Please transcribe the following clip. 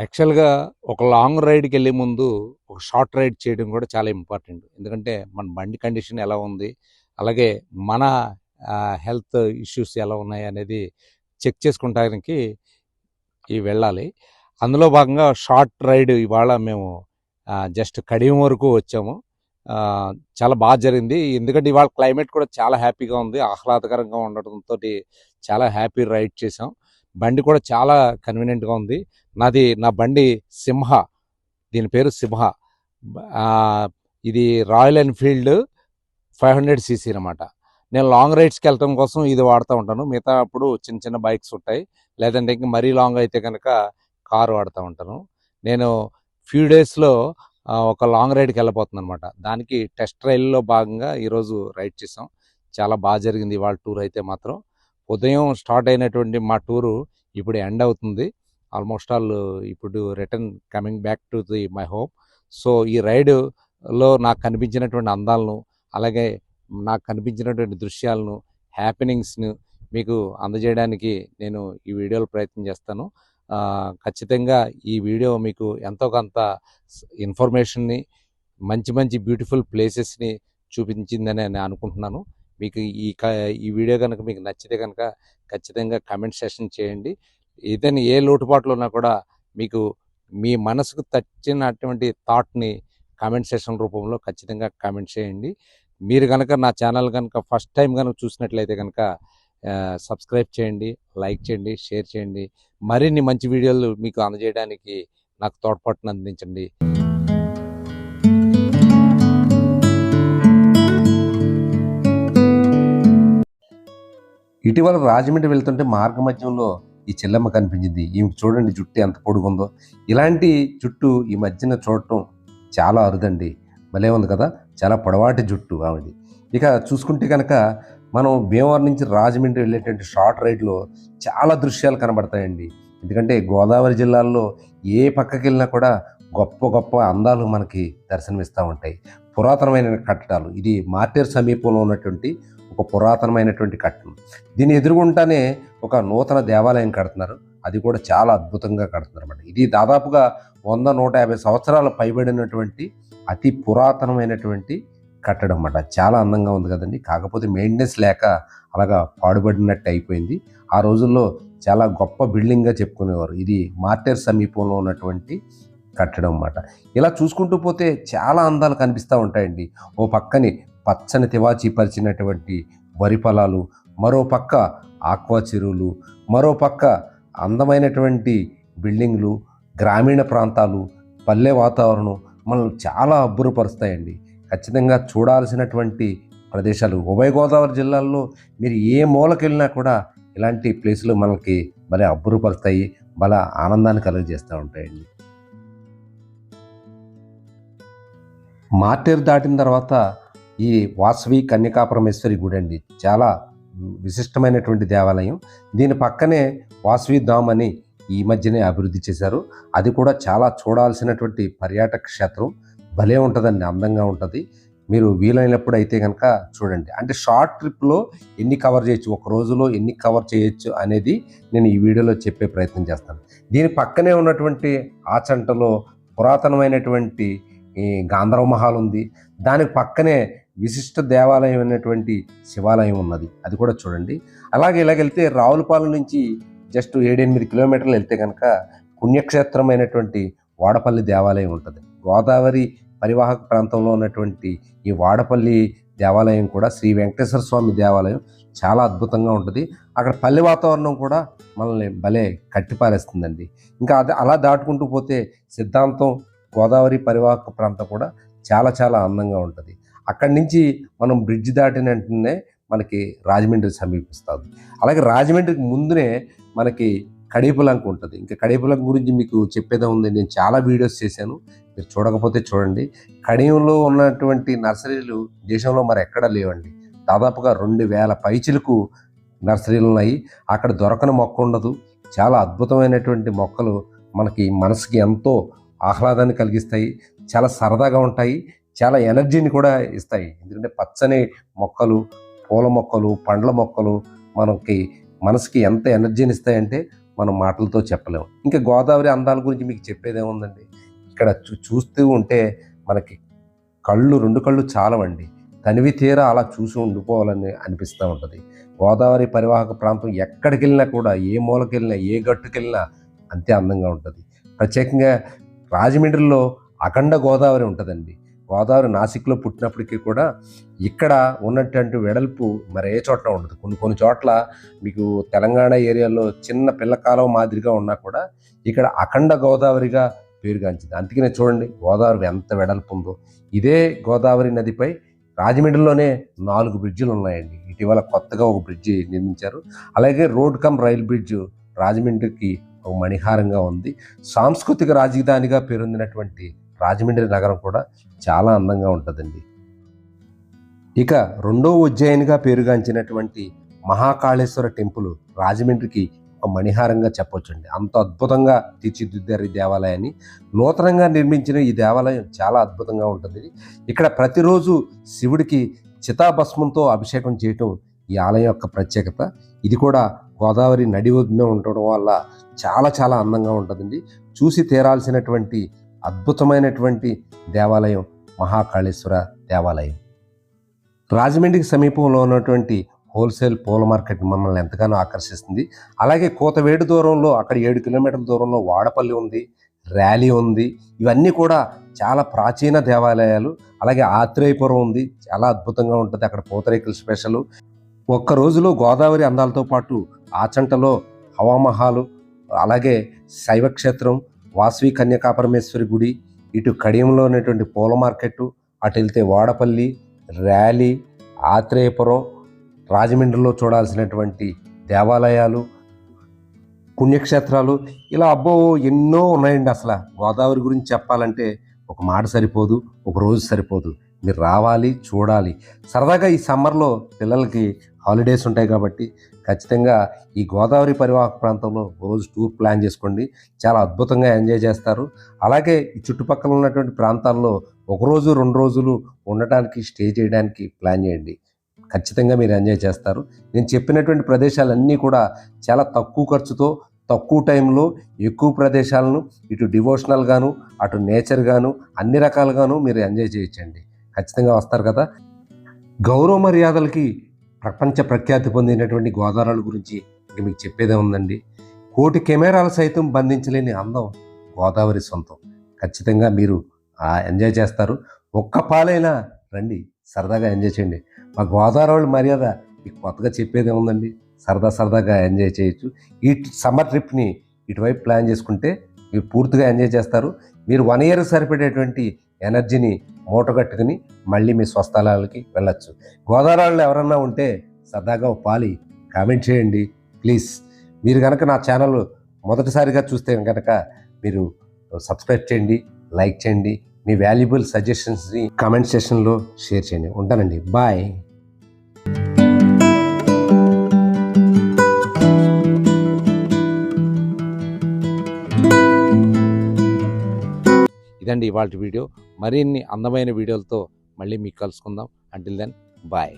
యాక్చువల్గా ఒక లాంగ్ రైడ్కి వెళ్ళే ముందు ఒక షార్ట్ రైడ్ చేయడం కూడా చాలా ఇంపార్టెంట్. ఎందుకంటే మన బండి కండిషన్ ఎలా ఉంది అలాగే మన హెల్త్ ఇష్యూస్ ఎలా ఉన్నాయి అనేది చెక్ చేసుకుంటానికి ఈ వెళ్ళాలి. అందులో భాగంగా షార్ట్ రైడ్ ఇవాళ మేము జస్ట్ కడియం వరకు వచ్చాము. చాలా బాగా జరిగింది. ఎందుకంటే ఇవాళ క్లైమేట్ కూడా చాలా హ్యాపీగా ఉంది. ఆహ్లాదకరంగా ఉండటంతో చాలా హ్యాపీ రైడ్ చేసాం. బండి కూడా చాలా కన్వీనియంట్గా ఉంది. నాది నా బండి సింహ దీని పేరు సింహ. ఇది Royal Enfield five hundred CC అనమాట నేను లాంగ్ రైడ్స్కి వెళ్ళటం కోసం ఇది వాడుతూ ఉంటాను. మిగతా అప్పుడు చిన్న చిన్న బైక్స్ ఉంటాయి. లేదంటే ఇంకా మరీ లాంగ్ అయితే కనుక కారు వాడుతూ ఉంటాను. నేను ఫ్యూ డేస్లో ఒక లాంగ్ రైడ్కి వెళ్ళబోతున్నాను అనమాట దానికి టెస్ట్ రైల్లో భాగంగా ఈరోజు రైడ్ చేసాం చాలా బాగా జరిగింది. ఇవాళ టూర్ అయితే మాత్రం. ఉదయం స్టార్ట్ అయినటువంటి మా టూరు ఇప్పుడు ఎండ్ అవుతుంది. ఆల్మోస్ట్ ఆల్ ఇప్పుడు return coming back to the my home. So ఈ రైడ్లో నాకు కనిపించినటువంటి అందాలను అలాగే నాకు కనిపించినటువంటి దృశ్యాలను హ్యాపెనింగ్స్ను మీకు అందజేయడానికి నేను ఈ వీడియోలో ప్రయత్నం చేస్తాను. ఖచ్చితంగా ఈ వీడియో మీకు ఎంతో కొంత ఇన్ఫర్మేషన్ని మంచి మంచి బ్యూటిఫుల్ ప్లేసెస్ని చూపించిందని నేను అనుకుంటున్నాను. మీకు ఈ క ఈ వీడియో కనుక మీకు నచ్చితే కనుక ఖచ్చితంగా కమెంట్ సెషన్ చేయండి. ఏదైనా ఏ లోటుపాట్లు ఉన్నా కూడా మీకు మీ మనసుకు తచ్చినటువంటి థాట్ని కామెంట్ సెషన్ రూపంలో ఖచ్చితంగా కామెంట్ చేయండి. మీరు కనుక నా ఛానల్ కనుక ఫస్ట్ టైం కనుక చూసినట్లయితే కనుక సబ్స్క్రైబ్ చేయండి లైక్ చేయండి షేర్ చేయండి. మరిన్ని మంచి వీడియోలు మీకు అందజేయడానికి నాకు తోడ్పాటును అందించండి. ఇటీవల రాజమండ్రి వెళ్తుంటే మార్గ మధ్యంలో ఈ చెల్లమ్మ కనిపించింది. ఈమె చూడండి జుట్టు ఎంత పొడుగుందో. ఇలాంటి జుట్టు ఈ మధ్యన చూడటం చాలా అరుదండి. భలే ఉంది కదా? చాలా పొడవాటి జుట్టు ఆమెది ఇక చూసుకుంటే కనుక మనం భీమవరం నుంచి రాజమండ్రి వెళ్ళేటువంటి షార్ట్ రైడ్లో చాలా దృశ్యాలు కనబడతాయండి. ఎందుకంటే గోదావరి జిల్లాల్లో ఏ పక్కకి వెళ్ళినా కూడా గొప్ప గొప్ప అందాలు మనకి దర్శనమిస్తూ ఉంటాయి. పురాతనమైన కట్టడాలు. ఇది మార్టేర్ సమీపంలో ఉన్నటువంటి ఒక పురాతనమైనటువంటి కట్టడం. దీని ఎదురుగుంటానే ఒక నూతన దేవాలయం కడుతున్నారు. అది కూడా చాలా అద్భుతంగా కడుతున్నారు అనమాట ఇది దాదాపుగా వంద నూట యాభై సంవత్సరాలు పైబడినటువంటి అతి పురాతనమైనటువంటి కట్టడం అన్నమాట. చాలా అందంగా ఉంది కదండి. కాకపోతే మెయింటెనెన్స్ లేక అలాగా పాడుబడినట్టు అయిపోయింది. ఆ రోజుల్లో చాలా గొప్ప బిల్డింగ్గా చెప్పుకునేవారు. ఇది మార్టెర్ సమీపంలో ఉన్నటువంటి కట్టడం అన్నమాట. ఇలా చూసుకుంటూ పోతే చాలా అందాలు కనిపిస్తూ ఉంటాయండి. ఓ పక్కని పచ్చని తివాచీ పరిచినటువంటి వరి పొలాలు మరోపక్క ఆక్వా చెరువులు మరోపక్క అందమైనటువంటి బిల్డింగ్లు గ్రామీణ ప్రాంతాలు పల్లె వాతావరణం మనల్ని చాలా అబ్బురపరుస్తాయండి. ఖచ్చితంగా చూడాల్సినటువంటి ప్రదేశాలు ఉభయ గోదావరి జిల్లాల్లో మీరు ఏ మూలకెళ్ళినా కూడా ఇలాంటి ప్లేసులు మనకి భలే అబ్బురపరుస్తాయి భలే ఆనందాన్ని కలుగజేస్తూ ఉంటాయండి. మార్టేరు దాటిన తర్వాత ఈ వాసవి కన్యకాపరమేశ్వరి గుడి అండి. చాలా విశిష్టమైనటువంటి దేవాలయం. దీని పక్కనే వాసవి ధామ్ అని ఈ మధ్యనే అభివృద్ధి చేశారు. అది కూడా చాలా చూడాల్సినటువంటి పర్యాటక క్షేత్రం. భలే ఉంటుందండి అందంగా ఉంటుంది. మీరు వీలైనప్పుడు అయితే కనుక చూడండి. అంటే షార్ట్ ట్రిప్లో ఎన్ని కవర్ చేయొచ్చు ఒక రోజులో ఎన్ని కవర్ చేయొచ్చు అనేది నేను ఈ వీడియోలో చెప్పే ప్రయత్నం చేస్తాను. దీని పక్కనే ఉన్నటువంటి ఆచంటలో పురాతనమైనటువంటి ఈ గాంధర్వ మహల్ ఉంది. దానికి పక్కనే విశిష్ట దేవాలయం అయినటువంటి శివాలయం ఉన్నది. అది కూడా చూడండి. అలాగే ఇలాగెళ్తే రావులపాలెం నుంచి జస్ట్ ఏడెనిమిది కిలోమీటర్లు వెళ్తే కనుక పుణ్యక్షేత్రమైనటువంటి వాడపల్లి దేవాలయం ఉంటుంది. గోదావరి పరివాహక ప్రాంతంలో ఉన్నటువంటి ఈ వాడపల్లి దేవాలయం కూడా శ్రీ వెంకటేశ్వర స్వామి దేవాలయం చాలా అద్భుతంగా ఉంటుంది. అక్కడ పల్లె వాతావరణం కూడా మనల్ని భలే కట్టిపారేస్తుందండి. ఇంకా అది అలా దాటుకుంటూ పోతే సిద్ధాంతం గోదావరి పరివాహక ప్రాంతం కూడా చాలా చాలా అందంగా ఉంటుంది. అక్కడి నుంచి మనం బ్రిడ్జ్ దాటిన వెంటనే మనకి రాజమండ్రి సమీపిస్తుంది. అలాగే రాజమండ్రికి ముందునే మనకి కడేపులంక ఉంటుంది. ఇంకా కడేపులంక గురించి మీకు చెప్పేదే ఉంది. నేను చాలా వీడియోస్ చేశాను. మీరు చూడకపోతే చూడండి. కడియంలో ఉన్నటువంటి నర్సరీలు దేశంలో మరి ఎక్కడా లేవండి. దాదాపుగా రెండు వేల పైచిలకు నర్సరీలు ఉన్నాయి. అక్కడ దొరకని మొక్క ఉండదు. చాలా అద్భుతమైనటువంటి మొక్కలు మనకి మనసుకి ఎంతో ఆహ్లాదాన్ని కలిగిస్తాయి. చాలా సరదాగా ఉంటాయి. చాలా ఎనర్జీని కూడా ఇస్తాయి. ఎందుకంటే పచ్చని మొక్కలు పూల మొక్కలు పండ్ల మొక్కలు మనకి మనసుకి ఎంత ఎనర్జీని ఇస్తాయంటే మనం మాటలతో చెప్పలేము ఇంకా గోదావరి అందాల గురించి మీకు చెప్పేదేముందండి ఇక్కడ చూ- చూస్తూ ఉంటే మనకి కళ్ళు రెండు కళ్ళు చాలవండి. తనివి తీరా అలా చూసి ఉండిపోవాలని అనిపిస్తూ ఉంటుంది. గోదావరి పరివాహక ప్రాంతం ఎక్కడికి వెళ్ళినా కూడా ఏ మూలకి వెళ్ళినా ఏ గట్టుకి వెళ్ళినా అంతే అందంగా ఉంటుంది. ప్రత్యేకంగా రాజమండ్రిలో అఖండ గోదావరి ఉంటుందండి. గోదావరి నాసిక్లో పుట్టినప్పటికీ కూడా ఇక్కడ ఉన్నటువంటి వెడల్పు మరి ఏ చోట ఉండదు. కొన్ని కొన్ని చోట్ల మీకు తెలంగాణ ఏరియాలో చిన్న పిల్లకాలం మాదిరిగా ఉన్నా కూడా ఇక్కడ అఖండ గోదావరిగా పేరుగాంచింది. అందుకనే చూడండి గోదావరి ఎంత వెడల్పు ఉందో. ఇదే గోదావరి నదిపై రాజమండ్రిలోనే నాలుగు బ్రిడ్జిలు ఉన్నాయండి. ఇటీవల కొత్తగా ఒక బ్రిడ్జి నిర్మించారు. అలాగే రోడ్ కమ్ రైల్ బ్రిడ్జ్ రాజమండ్రికి ఒక మణిహారంగా ఉంది. సాంస్కృతిక రాజధానిగా పేరొందినటువంటి రాజమండ్రి నగరం కూడా చాలా అందంగా ఉంటుందండి. ఇక రెండో ఉజ్జయినిగా పేరుగాంచినటువంటి మహాకాళేశ్వర టెంపుల్ రాజమండ్రికి ఒక మణిహారంగా చెప్పొచ్చండి. అంత అద్భుతంగా తీర్చిదిద్దారు ఈ దేవాలయాన్ని. నూతనంగా నిర్మించిన ఈ దేవాలయం చాలా అద్భుతంగా ఉంటుంది. ఇక్కడ ప్రతిరోజు శివుడికి చితాభస్మంతో అభిషేకం చేయటం ఈ ఆలయం యొక్క ప్రత్యేకత. ఇది కూడా గోదావరి నడి ఒడ్డున ఉండడం వల్ల చాలా చాలా అందంగా ఉంటుందండి. చూసి తీరాల్సినటువంటి అద్భుతమైనటువంటి దేవాలయం మహాకాళేశ్వర దేవాలయం. రాజమండ్రికి సమీపంలో ఉన్నటువంటి హోల్సేల్ పూల మార్కెట్ మమ్మల్ని ఎంతగానో ఆకర్షిస్తుంది. అలాగే కోతవేడు దూరంలో అక్కడ ఏడు కిలోమీటర్ల దూరంలో వాడపల్లి ఉంది ర్యాలీ ఉంది. ఇవన్నీ కూడా చాలా ప్రాచీన దేవాలయాలు. అలాగే ఆత్రేయపురం ఉంది చాలా అద్భుతంగా ఉంటుంది అక్కడ పూతరేకుల స్పెషల్. ఒక్క రోజులో గోదావరి అందాలతో పాటు ఆచంటలో హవామహాలు అలాగే శైవక్షేత్రం వాసవి కన్యకాపరమేశ్వరి గుడి ఇటు కడియంలో ఉన్నటువంటి పూల మార్కెట్టు అటు వెళ్తే వాడపల్లి ర్యాలీ ఆత్రేయపురం రాజమండ్రిలో చూడాల్సినటువంటి దేవాలయాలు పుణ్యక్షేత్రాలు. ఇలా అబ్బో ఎన్నో ఉన్నాయండి అసలు. గోదావరి గురించి చెప్పాలంటే ఒక మాట సరిపోదు ఒక రోజు సరిపోదు. మీరు రావాలి చూడాలి. సరదాగా ఈ సమ్మర్లో పిల్లలకి హాలిడేస్ ఉంటాయి కాబట్టి ఖచ్చితంగా ఈ గోదావరి పరివాహక ప్రాంతంలో రోజు టూర్ ప్లాన్ చేసుకోండి. చాలా అద్భుతంగా ఎంజాయ్ చేస్తారు. అలాగే ఈ చుట్టుపక్కల ఉన్నటువంటి ప్రాంతాల్లో ఒక రోజు రెండు రోజులు ఉండటానికి స్టే చేయడానికి ప్లాన్ చేయండి. ఖచ్చితంగా మీరు ఎంజాయ్ చేస్తారు. నేను చెప్పినటువంటి ప్రదేశాలన్నీ కూడా చాలా తక్కువ ఖర్చుతో తక్కువ టైంలో ఎక్కువ ప్రదేశాలను ఇటు డివోషనల్ గాను అటు నేచర్ గాను అన్ని రకాలుగాను మీరు ఎంజాయ్ చేయొచ్చండి. ఖచ్చితంగా వస్తారు కదా. గౌరవ మర్యాదలకి ప్రపంచ ప్రఖ్యాతి పొందినటువంటి గోదావరి గురించి ఇంక మీకు చెప్పేదే ఉందండి. కోటి కెమెరాలు సైతం బంధించలేని అందం గోదావరి సొంతం. ఖచ్చితంగా మీరు ఎంజాయ్ చేస్తారు. ఒక్క పాలైనా రండి సరదాగా ఎంజాయ్ చేయండి. మా గోదావరి మర్యాద మీకు కొత్తగా చెప్పేదే ఉందండి. సరదా సరదాగా ఎంజాయ్ చేయొచ్చు. ఈ సమ్మర్ ట్రిప్ని ఇటువైపు ప్లాన్ చేసుకుంటే మీరు పూర్తిగా ఎంజాయ్ చేస్తారు. మీరు వన్ ఇయర్ సరిపడేటువంటి ఎనర్జీని మూట కట్టుకుని మళ్ళీ మీ స్వస్థలాలకి వెళ్ళొచ్చు. గోదావరిలో ఎవరన్నా ఉంటే సరదాగా ఓ పాలి కామెంట్ చేయండి. ప్లీజ్. మీరు కనుక నా ఛానల్ మొదటిసారిగా చూస్తే కనుక మీరు సబ్స్క్రైబ్ చేయండి లైక్ చేయండి. మీ వాల్యుబుల్ సజెషన్స్ని కామెంట్ సెషన్లో షేర్ చేయండి. ఉంటానండి. బాయ్. ఇదండి ఇవాళ వీడియో. మరిన్ని అందమైన వీడియోలతో మళ్ళీ మీకు కలుసుకుందాం. Until then bye